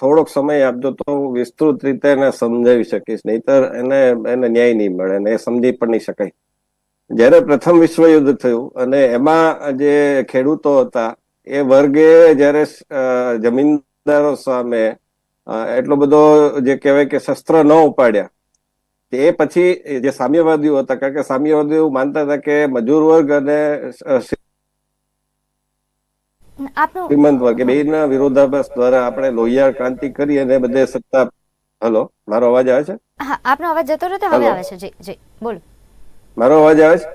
થોડોક સમય આપજો તો વિસ્તૃત રીતે એને સમજાવી શકીશ. નહીતર એને એને ન્યાય નહીં મળે એ સમજી પણ નહીં શકાય. જ્યારે પ્રથમ વિશ્વયુદ્ધ થયું અને એમાં જે ખેડૂતો હતા, એ વર્ગે જ્યારે જમીનદારો સામે એટલો બધો જે કહેવાય કે શસ્ત્ર ન ઉપાડ્યા, તે પછી જે સામ્યવાદીઓ હતા, કારણ કે સામ્યવાદીઓ માનતા હતા કે મજૂર વર્ગ અને શ્રીમંત વર્ગે બેના વિરોધાભાસ દ્વારા આપણે લોહિયાળ ક્રાંતિ કરી અને બધે સત્તા હલો મારો અવાજ આવે છે? હા આપનો અવાજ જતો રહ્યો હવે આવે છે. જી જી બોલો. મારો અવાજ આવે છે?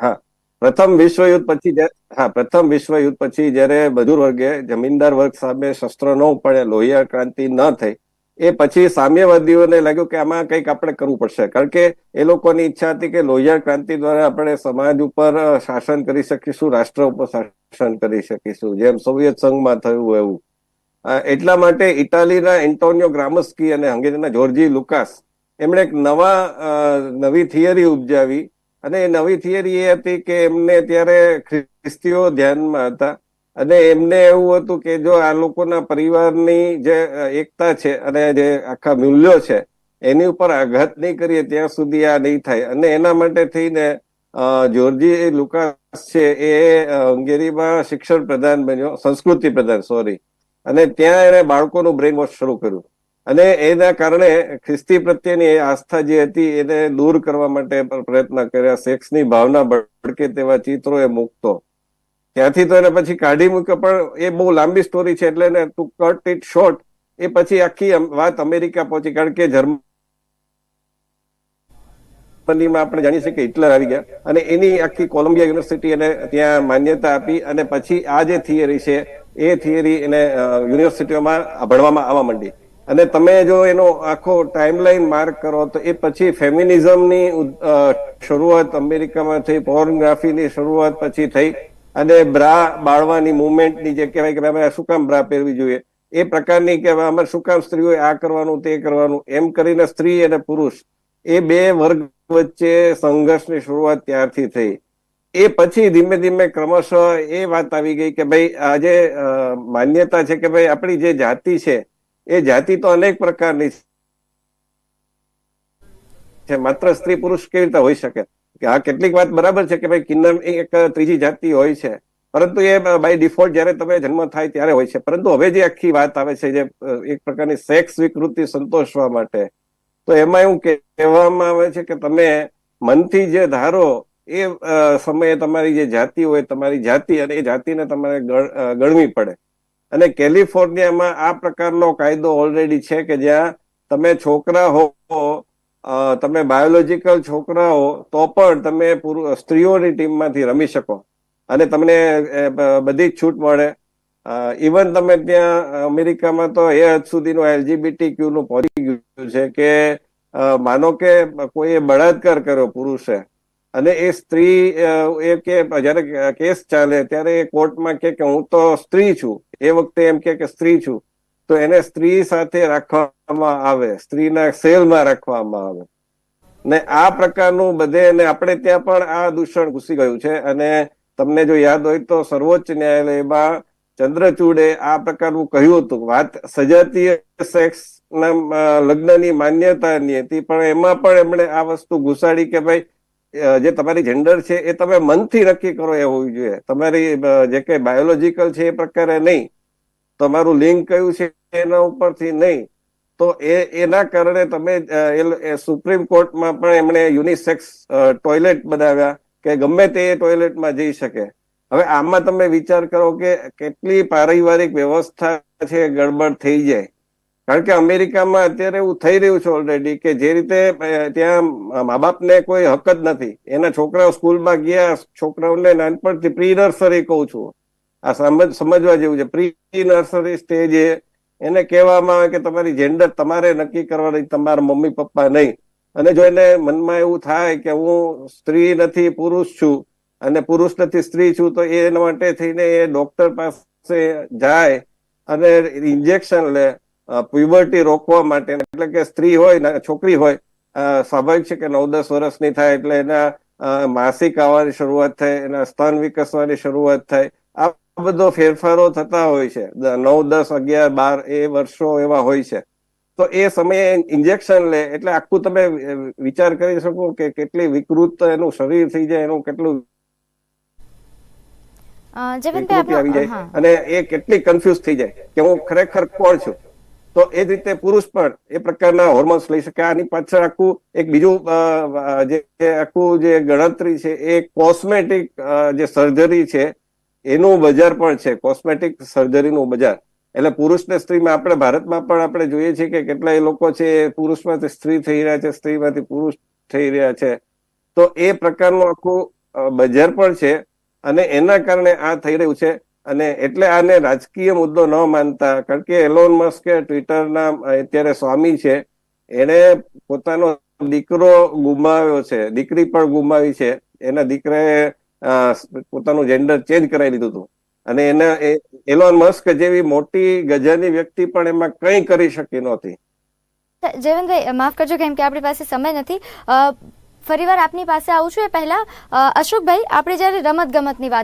હા. પ્રથમ વિશ્વયુદ્ધ પછી હા પ્રથમ વિશ્વયુદ્ધ પછી જ્યારે મજૂર વર્ગે જમીનદાર વર્ગ સામે શસ્ત્ર ન ઉપાડ્યા લોહિયાળ ક્રાંતિ ન થઈ એ પછી સામ્યવાદીઓને લાગ્યું કે આમાં કંઈક આપણે કરવું પડશે. કારણ કે એ લોકોની ઈચ્છા હતી કે લોહિયાળ ક્રાંતિ દ્વારા આપણે સમાજ ઉપર શાસન કરી શકીશું, રાષ્ટ્ર ઉપર શાસન કરી શકીશું, જેમ સોવિયત સંઘમાં થયું એવું. એટલા માટે ઇટાલીના એન્ટોનિયો ગ્રામસ્કી અને હંગેરીના જોર્જી લુકાસ, એમણે એક નવા નવી થિયરી ઉપજાવી. અને એ નવી થિયરી એ હતી કે એમને ત્યારે ખ્રિસ્તીઓ ધ્યાનમાં હતા. અને એમને એવું હતું કે જો આ લોકોના પરિવારની જે એકતા છે અને જે આખા મૂલ્યો છે, એની ઉપર આઘાત નહીં કરીએ, ત્યાં સુધી આ નહીં થાય. અને એના માટે થઈને જોર્જી લુકાસ છે એ હંગેરીમાં શિક્ષણ પ્રધાન બન્યો, સંસ્કૃતિ પ્રધાન, સોરી. અને ત્યાં એને બાળકોનું બ્રેન વોશ શરૂ કર્યું. અને એના કારણે ખ્રિસ્તી પ્રત્યેની આસ્થા જે હતી, એને દૂર કરવા માટે પ્રયત્ન કર્યા. સેક્સની ભાવના ભડકે તેવા ચિત્રો એ મૂકતો. ત્યાંથી તો એને પછી કાઢી મૂક્યો, પણ એ બહુ લાંબી સ્ટોરી છે એટલે એને ટુ કટ ઇટ શોર્ટ એ પછી આખી વાત અમેરિકા પહોંચી. કારણ કે જર્મનીમાં આપણે જાણીએ છીએ કે હિટલર આવી ગયા અને એની આખી કોલંબિયા યુનિવર્સિટી એને ત્યાં માન્યતા આપી અને પછી આ જે થિયરી છે, એ થિયરી એને યુનિવર્સિટીઓમાં ભણવામાં આવવા માંડી. અને તમે જો એનો આખો ટાઈમલાઈન માર્ક કરો તો એ પછી ફેમિનિઝમની શરૂઆત અમેરિકામાં થઈ પોર્નગ્રાફીની શરૂઆત પછી થઈ. અને બ્રા બાળવાની મુવમેન્ટની જે કહેવાય કે અમે શું કામ બ્રા પહેરવી જોઈએ, એ પ્રકારની કે અમે શું કામ સ્ત્રીઓએ આ કરવાનું, તે કરવાનું, એમ કરીને સ્ત્રી અને પુરુષ એ બે વર્ગ વચ્ચે સંઘર્ષની શરૂઆત ત્યારથી થઈ. એ પછી ધીમે ધીમે ક્રમશઃ એ વાત આવી ગઈ કે ભાઈ આજે માન્યતા છે કે ભાઈ આપણી જે જાતિ છે, એ જાતિ તો અનેક પ્રકારની છે. માત્ર સ્ત્રી પુરુષ કેવી રીતે હોઈ શકે? કે આ કેટલીક વાત બરાબર છે કે ભાઈ કિન્નર એક ત્રીજી જાતિ હોય છે. પરંતુ એ બાય ડિફોલ્ટ જ્યારે તમે જન્મ થાય ત્યારે હોય છે. પરંતુ હવે જે આખી વાત આવે છે જે એક પ્રકારની સેક્સ વિકૃતિ સંતોષવા માટે, તો એમાં એવું કહેવામાં આવે છે કે તમે મનથી જે ધારો એ સમયે તમારી જે જાતિ હોય, તમારી જાતિ અને એ જાતિને તમારે ગણવી પડે. અને કેલિફોર્નિયામાં આ પ્રકારનો કાયદો ઓલરેડી છે કે જ્યાં તમે છોકરા હો તમે બાયોલોજીકલ છોકરા હો તો પણ તમે સ્ત્રીઓની ટીમમાંથી રમી શકો. અને તમને બધી જ છૂટ મળે. ઇવન તમે ત્યાં, અમેરિકામાં તો એ હદ સુધીનું એલજીબીટી ક્યુ નું પહોંચી ગયું છે કે માનો કે કોઈએ બળાત્કાર કર્યો પુરુષે. અને એ સ્ત્રી એ કે, જયારે કેસ ચાલે ત્યારે એ કોર્ટમાં કે હું તો સ્ત્રી છું. એ વખતે એમ કે સ્ત્રી છું. તો એને સ્ત્રી સાથે રાખવામાં આવે, સ્ત્રીના સેલમાં રાખવામાં આવે. ને આ પ્રકારનું બધે અને આપણે ત્યાં પણ આ દૂષણ ઘૂસી ગયું છે. અને તમને જો યાદ હોય તો સર્વોચ્ચ ન્યાયાલયમાં ચંદ્રચૂડે આ પ્રકારનું કહ્યું હતું. વાત સજાતીય સેક્સ લગ્નની માન્યતાની હતી, પણ એમાં પણ એમણે આ વસ્તુ ઘુસાડી કે ભાઈ જે તમારી જેન્ડર છે એ તમે મનથી નક્કી કરો એ હોવી જોઈએ. તમારી જે કઈ બાયોલોજીકલ છે એ પ્રકારે નહીં. તમારું લિંગ કયું છે એના ઉપરથી નહીં. તો એ, એના કારણે તમે એ સુપ્રીમ કોર્ટમાં પણ એમણે યુનિસેક્સ ટોયલેટ બનાવ્યા કે ગમે તે ટોયલેટમાં જઈ શકે. હવે આમાં તમે વિચાર કરો કે કેટલી પારિવારિક વ્યવસ્થા છે, ગડબડ થઈ જાય. કારણ કે અમેરિકામાં અત્યારે એવું થઈ રહ્યું છે ઓલરેડી કે જે રીતે ત્યાં મા બાપને કોઈ હક જ નથી. એના છોકરાઓ સ્કૂલમાં ગયા, છોકરાઓને નાનપણથી પ્રી નર્સરી કહું છું. આ સમજ, સમજવા જેવું છે. પ્રી નર્સરી સ્ટેજે એને કહેવામાં આવે કે તમારી જેન્ડર તમારે નક્કી કરવાની, તમારા મમ્મી પપ્પા નહીં. અને જો એને મનમાં એવું થાય કે હું સ્ત્રી નથી, પુરુષ છું, અને પુરુષ નથી, સ્ત્રી છું, તો એના માટે થઈને એ ડોક્ટર પાસે જાય અને ઇન્જેક્શન લે પ્યુબર્ટી રોકવા માટે. એટલે કે સ્ત્રી હોય ને, છોકરી હોય સ્વાભાવિક છે કે નવ દસ વર્ષની થાય એટલે એના માસિક આવવાની શરૂઆત થાય, એના સ્તન વિકસવાની શરૂઆત થાય. આ બધો ફેરફારો થતા હોય છે. નવ દસ અગિયાર બાર એ વર્ષો એવા હોય છે. તો એ સમયે ઇન્જેક્શન લે એટલે આખું તમે વિચાર કરી શકો કે કેટલી વિકૃત એનું શરીર થઈ જાય એનું કેટલું અને એ કેટલી કન્ફ્યુઝ થઈ જાય કે હું ખરેખર કોણ છું? તો એ જ રીતે પુરુષ પણ એ પ્રકારના હોર્મોન્સ લઈ શકે. આની પાછળ આખું એક બીજું જે આખું જે ગણતરી છે એ કોસ્મેટિક જે સર્જરી છે એનું બજાર પણ છે કોસ્મેટિક સર્જરીનું બજાર. એટલે પુરુષ ને સ્ત્રીમાં આપણે ભારતમાં પણ આપણે જોઈએ છીએ કે કેટલાય લોકો છે એ પુરુષમાંથી સ્ત્રી થઈ રહ્યા છે, સ્ત્રીમાંથી પુરુષ થઈ રહ્યા છે. તો એ પ્રકારનું આખું બજાર પણ છે અને એના કારણે આ થઈ રહ્યું છે. અને એટલે આને રાજકીય મુદ્દો ન માનતા, કારણ કે એલોન મસ્ક ટ્વિટરના અત્યારે સ્વામી છે. એને પોતાનો દીકરો ગુમાવ્યો છે, દીકરી પણ ગુમાવી છે. એના દીકરાએ પોતાનું જેન્ડર ચેન્જ કરાવી લીધું હતું. અને એના એલોન મસ્ક જેવી મોટી ગજાની વ્યક્તિ પણ એમાં કંઈ કરી શકી નહોતી. જયવંતભાઈ માફ કરજો કેમ કે આપણી પાસે સમય નથી. ફરીવાર આપની પાસે આવું છું એ પહેલા. અશોકભાઈ, આપણે જ્યારે રમત ગમતની વાત